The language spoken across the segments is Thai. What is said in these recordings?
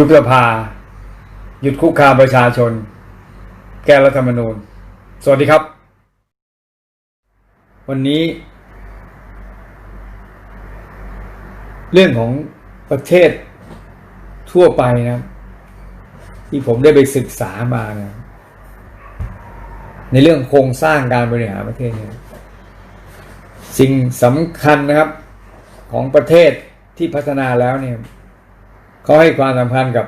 ยุบสภา หยุดคุกคามประชาชน แก้รัฐธรรมนูญ สวัสดีครับ วันนี้ เรื่องของประเทศทั่วไปนะ ที่ผมได้ไปศึกษามานะในเรื่องโครงสร้างการบริหารประเทศเนี่ยสิ่งสำคัญนะครับของประเทศที่พัฒนาแล้วเนี่ย เขาให้ความสำคัญกับ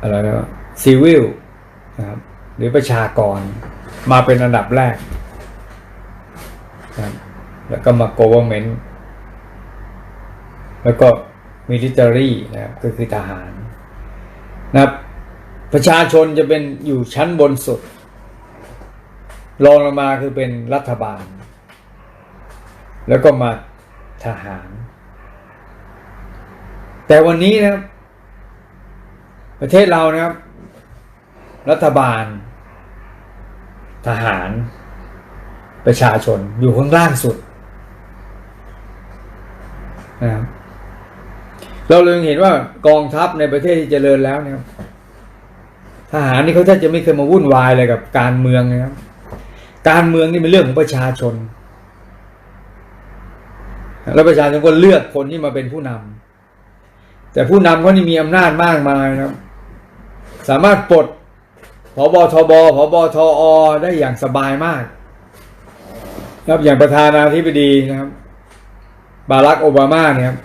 อะไรนะซีวิลนะครับหรือประชากรมาเป็นอันดับแรกนะแล้วก็มา government แล้วก็ military นะครับก็คือทหารนะครับประชาชนจะเป็นอยู่ชั้นบนสุดรองลงมาคือเป็นรัฐบาล แล้วก็มาทหาร แต่วันนี้นะครับ ประเทศเรานะครับ รัฐบาล ทหาร ประชาชนอยู่ข้างล่างสุดนะครับเราเลยเห็นว่ากองทัพในประเทศที่เจริญแล้วนะครับทหารนี่เขาแทบจะไม่เคยมาวุ่นวายอะไรกับการเมืองนะครับ การเมืองนี่เป็นเรื่องของประชาชน แล้วประชาชนก็เลือกคนที่มาเป็นผู้นำ แต่ผู้นำเขานี่มีอำนาจมากมายนะครับ สามารถปลดผบทบผบทอได้อย่างสบายมากครับอย่างประธานาธิบดีนะครับ บารักโอบามาเนี่ยครับ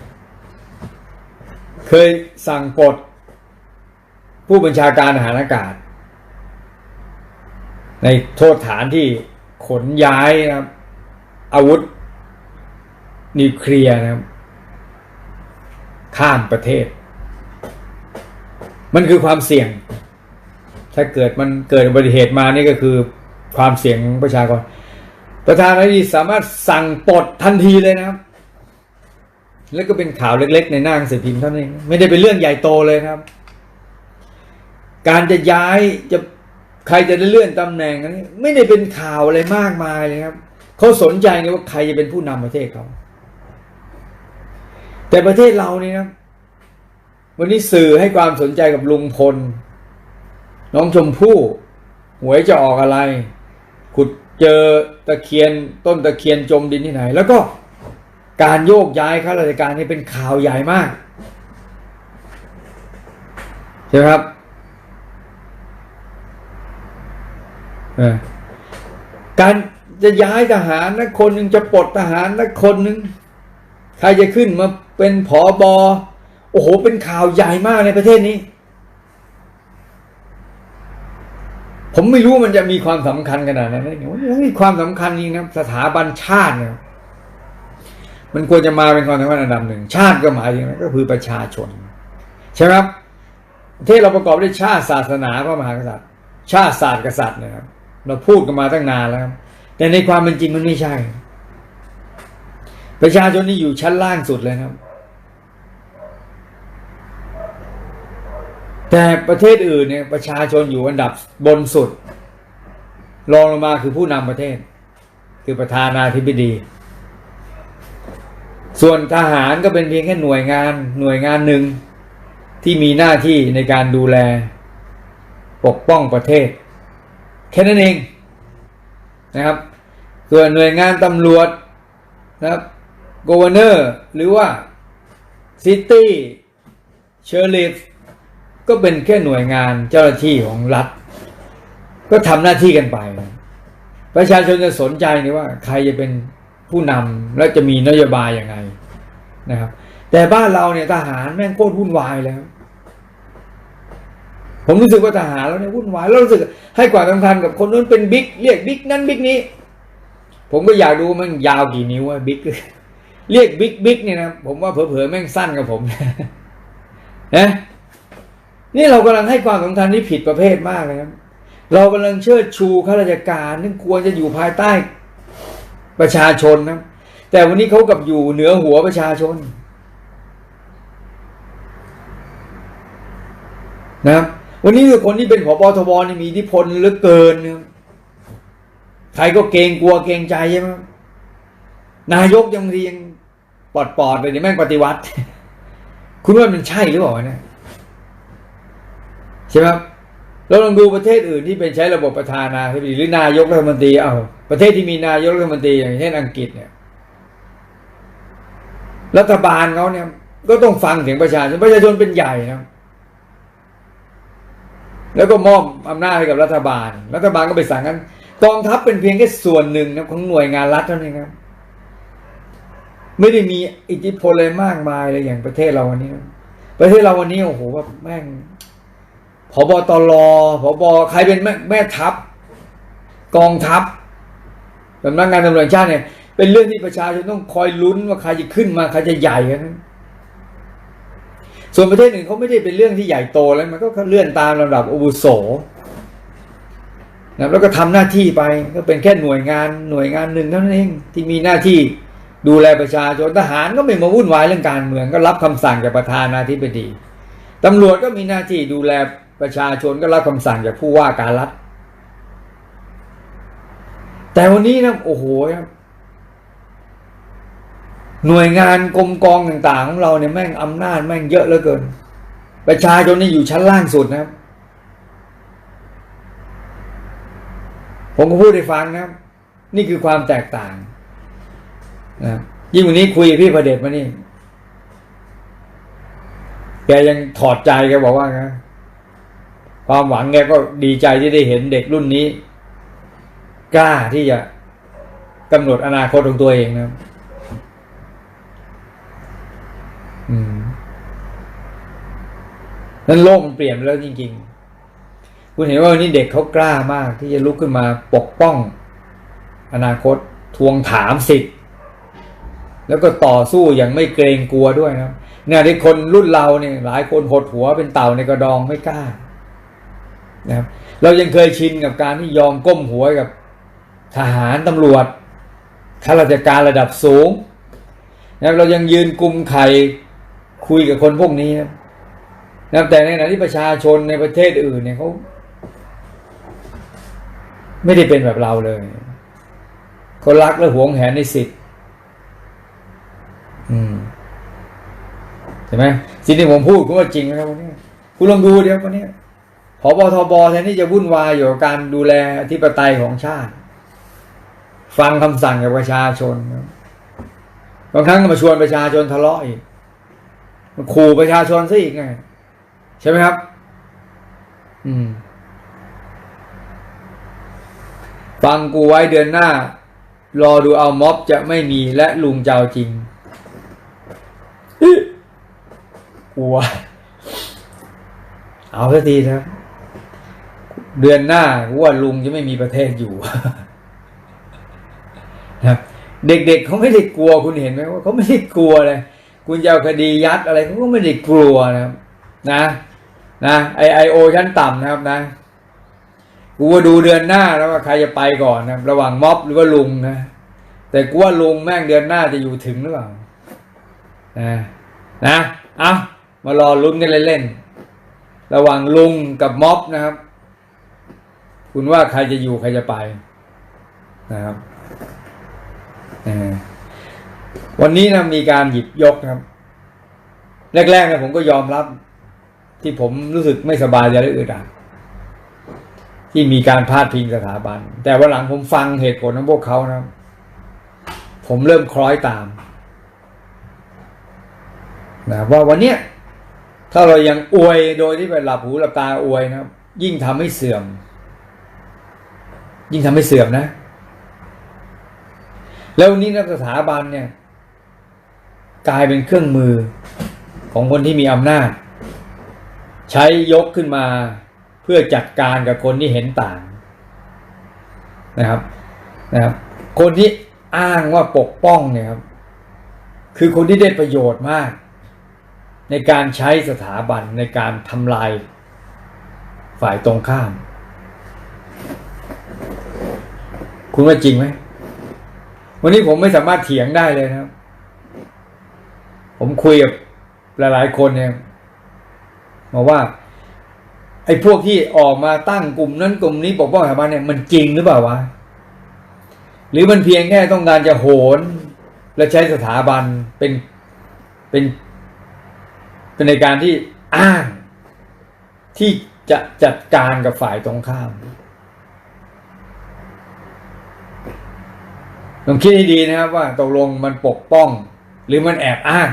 เคยสั่งปลดผู้บัญชาการทหารอากาศ ในโทษฐานที่ขนย้ายนะครับอาวุธนิวเคลียร์นะครับ ข้ามประเทศ มันคือความเสี่ยง ถ้าเกิดมันเกิดอุบัติเหตุมานี่ก็คือความเสี่ยงประชากร ประธานาธิบดีสามารถสั่งปลดทันทีเลยนะครับ แล้วก็เป็นข่าวเล็ก ๆ ในหน้าหนังสือพิมพ์เท่านั้นไม่ได้เป็นเรื่องใหญ่โตเลยครับ การจะย้ายจะใครจะได้เลื่อนตำแหน่งอันนี้ไม่ได้เป็นข่าวอะไรมากมายเลยครับเขาสนใจไงว่าใครจะเป็นผู้นำประเทศเขา แต่ประเทศเรานี่นะ วันนี้สื่อให้ความสนใจกับลุงพล น้องชมพู่หวยจะออกอะไร ขุดเจอตะเคียนต้นตะเคียนจมดินที่ไหน แล้วก็การโยกย้ายข้าราชการนี่เป็นข่าวใหญ่มากใช่ไหมครับการจะย้ายทหารนะคนหนึ่งจะปลดทหารนะคนหนึ่ง ใครจะขึ้นมาเป็นผอบอโอ้โห เป็นข่าวใหญ่มากในประเทศนี้ ผมไม่รู้มันจะมีความสำคัญขนาดนั้นได้ไงมันมีความสำคัญจริงนะสถาบันชาติเนี่ยมันควรจะมาเป็นความสำคัญอันดับหนึ่ง ชาติก็หมายถึงก็คือประชาชน ใช่ไหมครับประเทศเราประกอบด้วยชาติศาสนาพระมหากษัตริย์ ชาติศาสตร์กษัตริย์นะครับ เราพูดกันมาตั้งนานแล้วครับแต่ในความเป็นจริงมันไม่ใช่ ประชาชนนี่อยู่ชั้นล่างสุดเลยครับ แต่ประเทศอื่นเนี่ยประชาชนอยู่อันดับบนสุด รองลงมาคือผู้นำประเทศ คือประธานาธิบดี ส่วนทหารก็เป็นเพียงแค่หน่วยงานหน่วยงานหนึ่งที่มีหน้าที่ในการดูแล ปกป้องประเทศ แค่นั้นเองนะครับส่วนหน่วยงานตำรวจนะครับ กวเนอร์หรือว่าซิตี้เชอร์ลิฟก็เป็นแค่หน่วยงานเจ้าหน้าที่ของรัฐ ก็ทำหน้าที่กันไป ประชาชนจะสนใจนี่ว่าใครจะเป็นผู้นำและจะมีนโยบายยังไงนะครับ แต่บ้านเราเนี่ยทหารแม่งโคตรวุ่นวายแล้ว ผมรู้สึกว่าทหารแล้วเนี่ยวุ่นวายแล้วรู้สึกให้ความสำคัญกับคนนู้นเป็นบิ๊กเรียกบิ๊กนั้นบิ๊กนี้ ผมก็อยากดูมันยาวกี่นิ้วอะบิ๊ก เรียกบิ๊กบิ๊กเนี่ยนะผมว่าเผลอๆแม่งสั้นกับผมนะนี่เรากำลังให้ความสำคัญที่ผิดประเภทมากเลยครับ เรากำลังเชิดชูข้าราชการนึงควรจะอยู่ภายใต้ประชาชนนะแต่วันนี้เขากับอยู่เหนือหัวประชาชน นะครับวันนี้คือคนที่เป็นผบทบนี่มีอิทธิพลเหลือเกินนะครับใครก็เกรงกลัวเกรงใจใช่ไหม นายกยังเรียงปลอดปอดๆเลยเดี๋ยแม่งปฏิวัติ คุณว่ามันใช่หรือเปล่าเนี่ยใช่ไหมเราลองดูประเทศอื่นที่เป็นใช้ระบบประธานาธิบดีหรือนายกรัฐมนตรีเอาประเทศที่มีนายกรัฐมนตรีอย่างเช่นอังกฤษเนี่ย รัฐบาลเขาเนี่ย ก็ต้องฟังเสียงประชาชนประชาชนเป็นใหญ่นะแล้วก็มอบอำนาจให้กับรัฐบาล รัฐบาลก็ไปสั่งกันกองทัพเป็นเพียงแค่ส่วนหนึ่งนะของหน่วยงานรัฐเท่านั้นครับ ไม่ได้มีอิทธิพลอะไรมากมายเลยอย่างประเทศเราวันนี้ ประเทศเราวันนี้โอ้โหแบบแม่งผบตรผบใครเป็นแม่แม่ทัพ กองทัพสำนักงานตำรวจชาติเนี่ย เป็นเรื่องที่ประชาชนต้องคอยลุ้นว่าใครจะขึ้นมาใครจะใหญ่กันส่วนประเทศอื่นเขาไม่ได้เป็นเรื่องที่ใหญ่โตแล้วมันก็เลื่อนตามลำดับอาวุโสนะแล้วก็ทำหน้าที่ไปก็เป็นแค่หน่วยงานหน่วยงานหนึ่งเท่านั้นเองที่มีหน้าที่ ดูแลประชาชนทหารก็ไม่มาวุ่นวายเรื่องการเมืองก็รับคำสั่งจากประธานาธิบดีตำรวจก็มีหน้าที่ดูแลประชาชนก็รับคำสั่งจากผู้ว่าการรัฐ แต่วันนี้นะโอ้โหครับหน่วยงานกรมกองต่างๆของเราเนี่ยแม่งอำนาจแม่งเยอะเหลือเกิน ประชาชนนี่อยู่ชั้นล่างสุดนะครับ ผมก็พูดให้ฟังนะครับ นี่คือความแตกต่าง ยิ่งวันนี้คุยพี่ประเดชมานี่แกยังถอดใจแกบอกว่านะความหวังแกก็ดีใจที่ได้เห็นเด็กรุ่นนี้ กล้าที่จะกำหนดอนาคตของตัวเองนะนั้นโลกมันเปลี่ยนแล้วจริง ๆ คุณเห็นว่าวันนี้เด็กเขากล้ามากที่จะลุกขึ้นมาปกป้อง อนาคตทวงถามสิทธิ์ แล้วก็ต่อสู้อย่างไม่เกรงกลัวด้วยนะเนี่ยที่คนรุ่นเราเนี่ยหลายคนหดหัวเป็นเต่าในกระดองไม่กล้านะครับเรายังเคยชินกับการที่ยอมก้มหัวกับทหารตำรวจข้าราชการระดับสูงนะครับเรายังยืนกุมไข่คุยกับคนพวกนี้นะนะครับแต่ในขณะที่ประชาชนในประเทศอื่นเนี่ยเขาไม่ได้เป็นแบบเราเลยเขารักและหวงแหนในสิทธิ์ อืมใช่ไหมสิ่งที่ผมพูดคุณว่าจริงนะครับวันนี้คุณลองดูเดี๋ยววันนี้พบทบแทนที่จะวุ่นวายอยู่กับการดูแลอธิปไตยของชาติ ฟังคำสั่งจากประชาชนบางครั้งก็มาชวนประชาชนทะเลาะอีกมาขู่ประชาชนซะอีกไงใช่ไหมครับ อืม ฟังกูไว้เดือนหน้า รอดูเอาม็อบจะไม่มีและลุงเจ้าจริง กลัว เอาสักทีครับเดือนหน้ากูว่าลุงจะไม่มีประเทศอยู่นะเด็กๆเขาไม่ได้กลัวคุณเห็นไหมว่าเขาไม่ได้กลัวเลยคุณจะเอาคดียัดอะไรเขาก็ไม่ได้กลัวนะครับนะนะไอไอโอชั้นต่ำนะครับนะกูว่าดูเดือนหน้าแล้วว่าใครจะไปก่อนนะระหว่างม็อบหรือว่าลุงนะแต่กูว่าลุงแม่งเดือนหน้าจะอยู่ถึงหรือเปล่านะนะเอา มารอลุ้นกันเล่นๆระหว่างลุงกับม็อบนะครับ คุณว่าใครจะอยู่ใครจะไปนะครับวันนี้นะมีการหยิบยกครับ แรกๆนะผมก็ยอมรับ ที่ผมรู้สึกไม่สบายใจและอึดอัดที่มีการพาดพิงสถาบัน แต่วันหลังผมฟังเหตุผลของพวกเขานะครับผมเริ่มคล้อยตามนะว่าวันเนี้ย ถ้าเรายังอวยโดยที่ไปหลับหูหลับตาอวยนะยิ่งทำให้เสื่อม ยิ่งทำให้เสื่อมนะ แล้วนี้นักสถาบันเนี่ย กลายเป็นเครื่องมือของคนที่มีอำนาจ ใช้ยกขึ้นมาเพื่อจัดการกับคนที่เห็นต่างนะครับนะครับ คนที่อ้างว่าปกป้องเนี่ยครับ คือคนที่ได้ประโยชน์มาก ในการใช้สถาบันในการทำลายฝ่ายตรงข้าม คุณว่าจริงไหม วันนี้ผมไม่สามารถเถียงได้เลยนะครับ ผมคุยกับหลายๆคนเนี่ยบอกว่า ไอ้พวกที่ออกมาตั้งกลุ่มนั้นกลุ่มนี้ปกป้องสถาบันเนี่ยมันจริงหรือเปล่าวะ หรือมันเพียงแค่ต้องการจะโหน และใช้สถาบันเป็นเป็น ในการที่อ้างที่จะจัดการกับฝ่ายตรงข้ามลองคิดให้ดีนะครับว่าตกลงมันปกป้อง หรือมันแอบอ้าง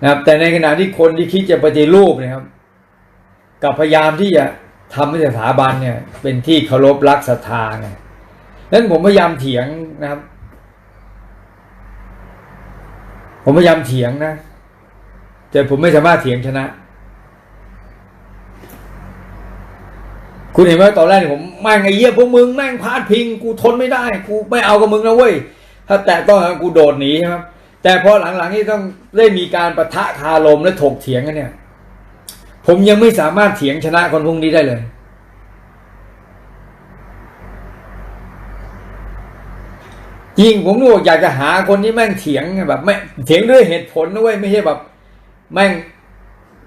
นะครับ แต่ในขณะที่คนที่คิดจะปฏิรูปนะครับ กับพยายามที่จะทำให้สถาบันเนี่ย เป็นที่เคารพรักศรัทธาไงนั้นผมพยายามเถียงนะครับ ผมพยายามเถียงนะ แต่ผมไม่สามารถเถียงชนะ คุณเห็นไหมตอนแรกเนี่ยผมแม่งไอ้เหี้ยพวกมึงแม่งพลาดพิง กูทนไม่ได้ กูไม่เอากับมึงนะเว้ย ถ้าแตะต้องกันกูโดดหนีใช่ไหมแต่พอหลังๆนี่ต้องได้มีการประทะคารมและถกเถียงกันเนี่ย ผมยังไม่สามารถเถียงชนะคนพวกนี้ได้เลยจริงผมนึกว่าอยากจะหาคนที่แม่งเถียงแบบไม่เถียงด้วยเหตุผลนะเว้ยไม่ใช่แบบ แม่ง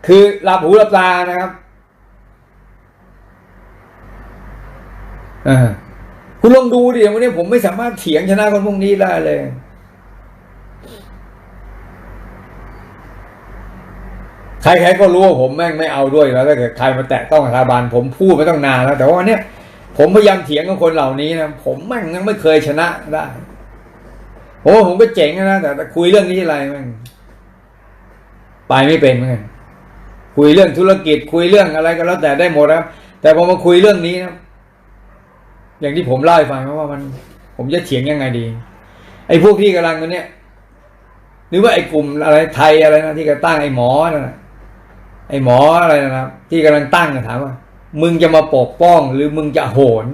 คือหลับหูหลับตานะครับอ่าคุณลองดูดิวันนี้ผมไม่สามารถเถียงชนะคนพวกนี้ได้เลย ใครๆก็รู้ว่าผมแม่งไม่เอาด้วยแล้วถ้าเกิดใครมาแตะต้องสถาบันผมพูดไม่ต้องนานแล้วแต่ว่าเนี่ยผมพยายามเถียงกับคนเหล่านี้นะผมแม่งยังไม่เคยชนะได้โอ้ผมก็เจ๋งนะแต่คุยเรื่องนี้อะไรแม่ง ไปไม่เป็นเหมือนกันคุยเรื่องธุรกิจคุยเรื่องอะไรก็แล้วแต่ได้หมดครับ แต่พอมาคุยเรื่องนี้นะอย่างที่ผมเล่าให้ฟังว่ามัน ผมจะเถียงยังไงดี ไอ้พวกที่กำลังตัวเนี้ยหรือว่าไอ้กลุ่มอะไรไทยอะไรนะที่กำลังตั้งไอ้หมอนะไอ้หมออะไรนะครับ ที่กำลังตั้งนะถามว่า มึงจะมาปกป้อง หรือมึงจะโหน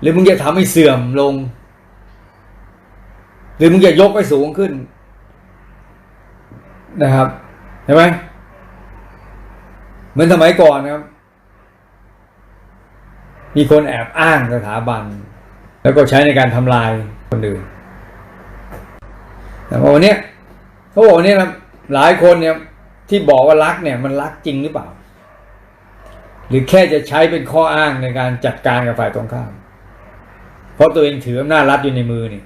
หรือมึงจะทำให้เสื่อมลง หรือมึงจะยกให้สูงขึ้น นะครับเห็นไหมเหมือนสมัยก่อนนะครับ มีคนแอบอ้างสถาบัน แล้วก็ใช้ในการทำลายคนอื่นแต่วันนี้เขาบอกวันนี้นะหลายคนเนี่ยที่บอกว่ารักเนี่ย มันรักจริงหรือเปล่า หรือแค่จะใช้เป็นข้ออ้างในการจัดการกับฝ่ายตรงข้าม เพราะตัวเองถืออำนาจรัฐอยู่ในมือนี่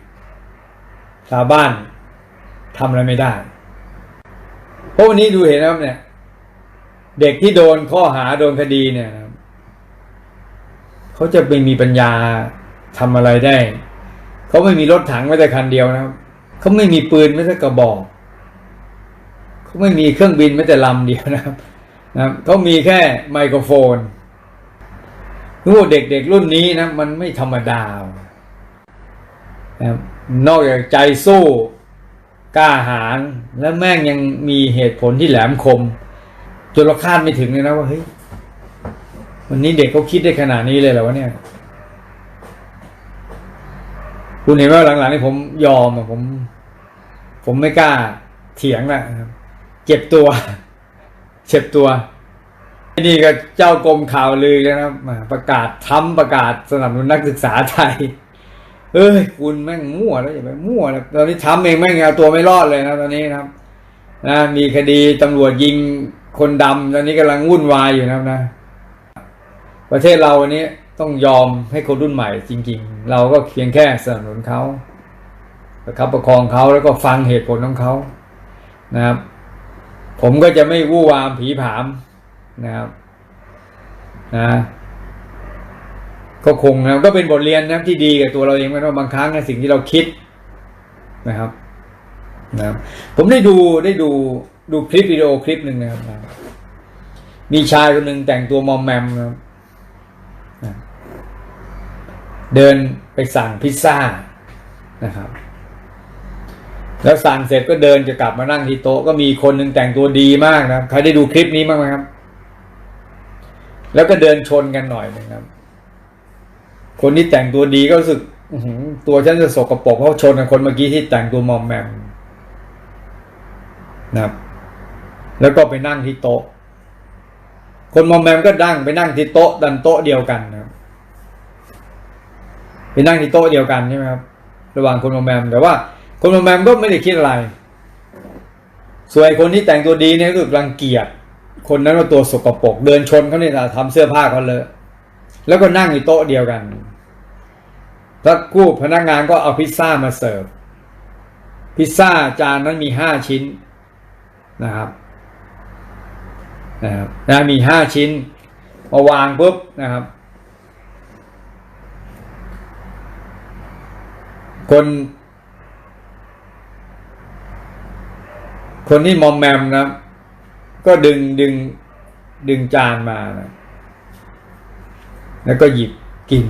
ชาวบ้านทำอะไรไม่ได้ ราะวันนี้ดูเห็นนะครับเนี่ย เด็กที่โดนข้อหาโดนคดีเนี่ยเขาจะไปมีปัญญาทำอะไรได้ เขาไม่มีรถถังแม้แต่คันเดียวนะครับ เขาไม่มีปืนแม้แต่กระบอก เขาไม่มีเครื่องบินแม้แต่ลำเดียวนะครับนะเขามีแค่ไมโครโฟนรู้ว่าเด็กๆรุ่นนี้นะ มันไม่ธรรมดานะนอกจากใจสู้ กล้าหาญและแม่งยังมีเหตุผลที่แหลมคมจนเราคาดไม่ถึงเลยนะว่าเฮ้ยวันนี้เด็กเขาคิดได้ขนาดนี้เลยเหรอวะเนี่ย คุณเห็นว่าหลังๆนี่ผมยอมอะผม ผมไม่กล้าเถียงละนะเจ็บตัวเจ็บตัวนี่ก็เจ้ากรมข่าวลือนะครับประกาศทำประกาศสนับสนุนนักศึกษาไทย เอ้ยคุณแม่งมั่วแล้วอย่าไปมั่วนะตอนนี้ทำเองแม่งเอาตัวไม่รอดเลยนะตอนนี้นะครับนะมีคดีตำรวจยิงคนดำตอนนี้กำลังวุ่นวายอยู่นะครับนะ ประเทศเราวันนี้ต้องยอมให้คนรุ่นใหม่ จริง ๆ เราก็เพียงแค่สนับสนุนเขาประคับประคองเขาแล้วก็ฟังเหตุผลของเขานะครับ ผมก็จะไม่วู่วามผีผามนะครับ นะ ก็คงนะก็เป็นบทเรียนนะที่ดีกับตัวเราเองว่าบางครั้งในสิ่งที่เราคิดนะครับนะครับผมได้ดูได้ดูดูคลิปวิดีโอคลิปหนึ่งนะครับ มีชายคนหนึ่งแต่งตัวมอมแมมนะครับนะเดินไปสั่งพิซซ่านะครับ แล้วสั่งเสร็จก็เดินจะกลับมานั่งที่โต๊ะก็มีคนหนึ่งแต่งตัวดีมากนะใครได้ดูคลิปนี้บ้างไหมครับ แล้วก็เดินชนกันหน่อยนะครับ คนที่แต่งตัวดีก็รู้สึกตัวฉันจะสกปรกเพราะชนกับคนเมื่อกี้ที่แต่งตัวมอมแมมนะครับ แล้วก็ไปนั่งที่โต๊ะ คนมอมแมมก็ดั้งไปนั่งที่โต๊ะดันโต๊ะเดียวกันนะครับไปนั่งที่โต๊ะเดียวกันใช่ไหมครับระหว่างคนมอมแมมแต่ว่า คนมอมแมมก็ไม่ได้คิดอะไรส่วนไอ้คนที่แต่งตัวดีเนี่ยรู้สึกรังเกียจคนนั้นว่าตัวสกปรกเดินชนเขาเนี่ยทำเสื้อผ้าเขาเลอะ แล้วก็นั่งอยู่โต๊ะเดียวกันสักครู่พนักงานก็เอาพิซซ่ามาเสิร์ฟ พิซซ่าจานนั้นมีห้าชิ้นนะครับนะครับนะมีห้าชิ้นมาวางปุ๊บนะครับ คน คนที่มอมแมมนะ ก็ดึงดึงดึงจานมานะ แล้วก็หยิบกิน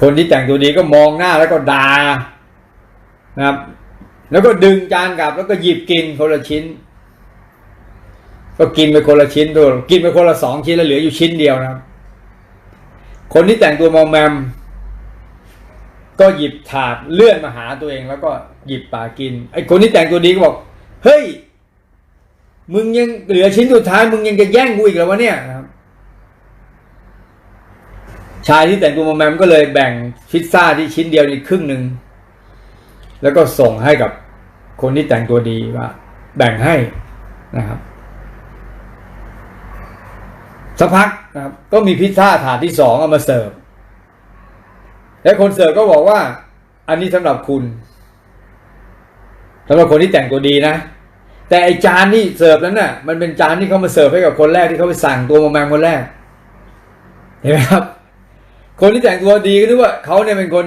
คนที่แต่งตัวดีก็มองหน้าแล้วก็ดา่านะครับ แล้วก็ดึงจานกลับ แล้วก็หยิบกินคนละชิ้น ก็กินไปคนละชิ้นตัวกินไปคนละสองชิ้นแล้วเหลืออยู่ชิ้นเดียวนะครับ คนที่แต่งตัวมอมแมม ก็หยิบถาดเลื่อนมาหาตัวเอง แล้วก็หยิบปากิน ไอ้คนที่แต่งตัวดีก็บอก เฮ้ย มึงยังเหลือชิ้นสุดท้าย มึงยังจะแย่งกูอีกเหรอวะเนี่ยนะครับ ชายที่แต่งตัวมอมแมมก็เลยแบ่งพิซซ่าที่ชิ้นเดียวนี่ครึ่งหนึ่งแล้วก็ส่งให้กับคนที่แต่งตัวดีว่า แบ่งให้นะครับสักพักนะครับ ก็มีพิซซ่าถาดที่สองเอามาเสิร์ฟและคนเสิร์ฟก็บอกว่า อันนี้สำหรับคุณสำหรับคนที่แต่งตัวดีนะ แต่ไอจานที่เสิร์ฟนั้นน่ะ มันเป็นจานที่เขามาเสิร์ฟให้กับคนแรกที่เขาไปสั่งตัวมอมแมมคนแรกเห็นไหมครับ คนที่แต่งตัวดีก็นึกว่าเขาเนี่ยเป็นคน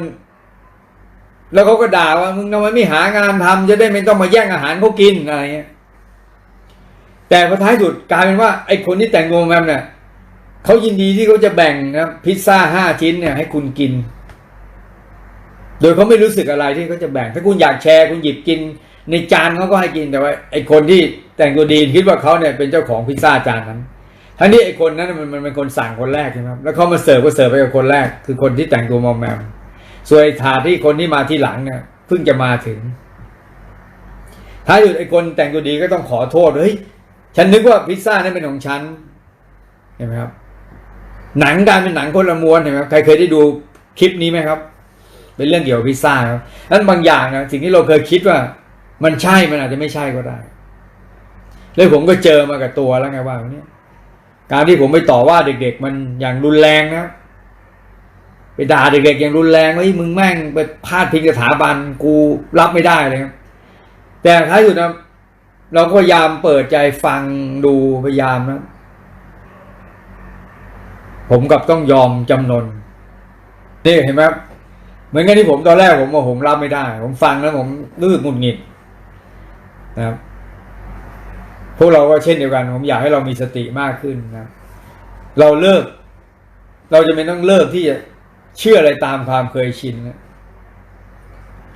แล้วเขาก็ด่าว่ามึงทำไมไม่หางานทำจะได้ไม่ต้องมาแย่งอาหารเขากินอะไรเงี้ย แต่พอท้ายสุดกลายเป็นว่าไอ้คนที่แต่งตัวแมมเนี่ยเขายินดีที่เขาจะแบ่งนะพิซซ่าห้าชิ้นเนี่ยให้คุณกิน โดยเขาไม่รู้สึกอะไรที่เขาจะแบ่ง ถ้าคุณอยากแชร์คุณหยิบกิน ในจานเขาก็ให้กินแต่ว่าไอ้คนที่แต่งตัวดีคิดว่าเขาเนี่ยเป็นเจ้าของพิซซ่าจานนั้น ทั้งนี้ไอ้คนนั้นมันมันเป็นคนสั่งคนแรกใช่ไหมแล้วเขามาเสิร์ฟก็เสิร์ฟไปกับคนแรก คือคนที่แต่งตัวมอมแมมส่วนไอ้ถาดที่คนที่มาที่หลังเนี่ยเพิ่งจะมาถึงท้ายสุดไอ้คนแต่งตัวดีก็ต้องขอโทษเฮ้ยฉันนึกว่าพิซซ่านี่เป็นของฉันเห็นไหมครับ หนังการเป็นหนังคนละม้วนเห็นไหมใครเคยได้ดูคลิปนี้ไหมครับ เป็นเรื่องเกี่ยวกับพิซซ่าครับนั้นบางอย่างนะสิ่งที่เราเคยคิดว่า มันใช่มันอาจจะไม่ใช่ก็ได้ แล้วผมก็เจอมากับตัวแล้วไงว่าเนี่ย การที่ผมไปต่อว่าเด็ก ๆ มันอย่างรุนแรงนะไปด่าเด็กๆอย่างรุนแรงเฮ้ยมึงแม่งไปพาดพิงสถาบันกูรับไม่ได้เลยครับแต่ท้ายสุดนะเราก็พยายามเปิดใจฟังดูพยายามนะ ผมกับต้องยอมจำนนนี่เห็นไหมเหมือนกันที่ผมตอนแรกผมว่าผมรับไม่ได้ ผมฟังแล้วผมรู้สึกหงุดหงิดนะครับ วกเราก็เช่นเดียวกัน ผมอยากให้เรามีสติมากขึ้นนะครับเราเลิก เราจะไม่ต้องเลิกที่จะเชื่ออะไรตามความเคยชินนะ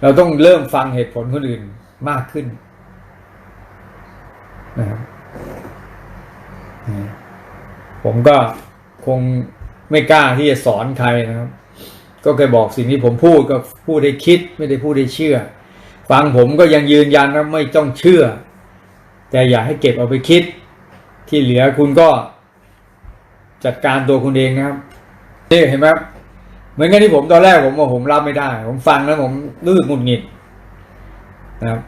เราต้องเริ่มฟังเหตุผลคนอื่นมากขึ้นนะครับผมก็คงไม่กล้าที่จะสอนใครนะครับ ก็เคยบอกสิ่งที่ผมพูดก็พูดให้คิด ไม่ได้พูดให้เชื่อ ฟังผมก็ยังยืนยันว่าไม่ต้องเชื่อ แต่อย่าให้เก็บเอาไปคิด ที่เหลือคุณก็จัดการตัวคุณเองนะครับนี่เห็นไหมเหมือนกันที่ผมตอนแรกผมว่าผมรับไม่ได้ ผมฟังแล้วผมรู้สึกหงุดหงิดนะครับ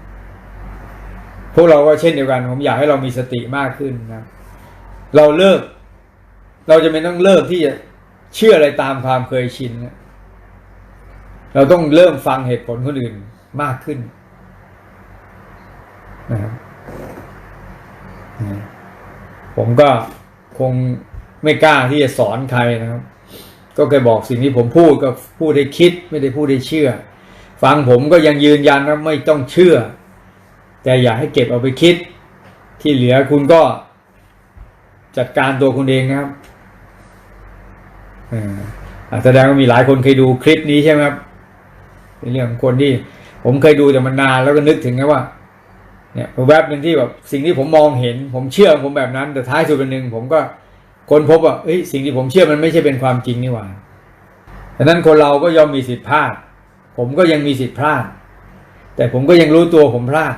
พวกเราก็เช่นเดียวกัน ผมอยากให้เรามีสติมากขึ้นนะครับ เราเลิก เราจะไม่ต้องเลิกที่จะเชื่ออะไรตามความเคยชินนะเราต้องเริ่มฟังเหตุผลคนอื่นมากขึ้นนะครับ ผมก็คงไม่กล้าที่จะสอนใครนะครับ ก็เคยบอกสิ่งที่ผมพูดก็พูดให้คิดไม่ได้พูดให้เชื่อ ฟังผมก็ยังยืนยันว่าไม่ต้องเชื่อ แต่อย่าให้เก็บเอาไปคิด ที่เหลือคุณก็จัดการตัวคุณเองนะครับแสดงว่ามีหลายคนเคยดูคลิปนี้ใช่ไหมครับเป็นเรื่องของคนที่ผมเคยดูแต่มันนานแล้วก็นึกถึงนะว่า เนี่ยแวบหนึ่งที่แบบสิ่งที่ผมมองเห็น ผมเชื่อผมแบบนั้น แต่ท้ายสุดเป็นหนึ่งผมก็คนพบว่าเอ้ยสิ่งที่ผมเชื่อมันไม่ใช่เป็นความจริงนี่หว่าดังนั้นคนเราก็ยอมมีสิทธิพลาด ผมก็ยังมีสิทธิพลาด แต่ผมก็ยังรู้ตัวผมพลาด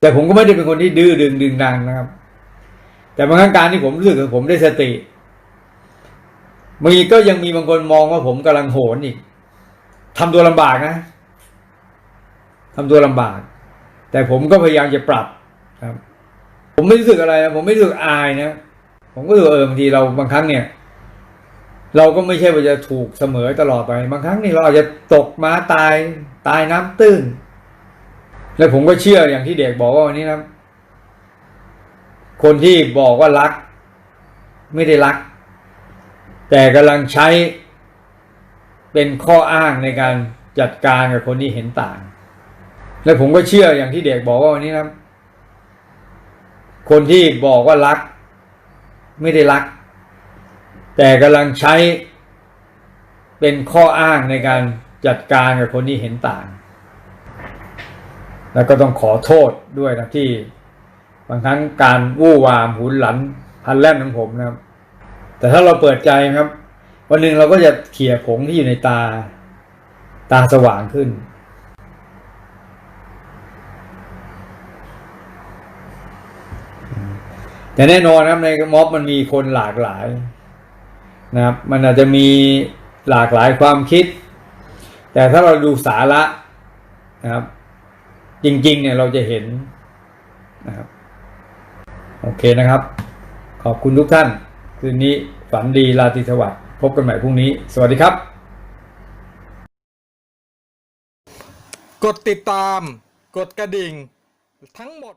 แต่ผมก็ไม่ได้เป็นคนที่ดื้อดึงดึงดังนะครับ แต่บางครั้งการที่ผมรู้สึกผมได้สติมีก็ยังมีบางคนมองว่าผมกำลังโหนอีกทำตัวลำบากนะทำตัวลำบาก แต่ผมก็พยายามจะปรับครับ ผมไม่รู้สึกอะไรนะผมไม่รู้สึกอายนะผมก็รู้เออบางทีเราบางครั้งเนี่ย เราก็ไม่ใช่ว่าจะถูกเสมอตลอดไป บางครั้งนี่เราอาจจะตกมาตายตายน้ำตื้น และผมก็เชื่ออย่างที่เด็กบอกว่าวันนี้นะ คนที่บอกว่ารัก ไม่ได้รัก แต่กำลังใช้เป็นข้ออ้างในการจัดการกับคนที่เห็นต่าง และผมก็เชื่ออย่างที่เด็กบอกว่าวันนี้นะ คนที่บอกว่ารัก ไม่ได้รัก แต่กำลังใช้เป็นข้ออ้างในการจัดการกับคนที่เห็นต่าง แล้วก็ต้องขอโทษด้วยนะที่บางครั้งการวู่วามหุนหลันพันแล่นของผมนะครับ แต่ถ้าเราเปิดใจครับ วันหนึ่งเราก็จะเขี่ยผงที่อยู่ในตา ตาสว่างขึ้น แต่แน่นอนครับในม็อบมันมีคนหลากหลายนะครับ มันอาจจะมีหลากหลายความคิด แต่ถ้าเราดูสาระนะครับ จริง ๆ เนี่ยเราจะเห็นนะครับ โอเคนะครับ ขอบคุณทุกท่าน คืนนี้ฝันดีราตรีสวัสดิ์พบกันใหม่พรุ่งนี้ สวัสดีครับ กดติดตาม กดกระดิ่ง ทั้งหมด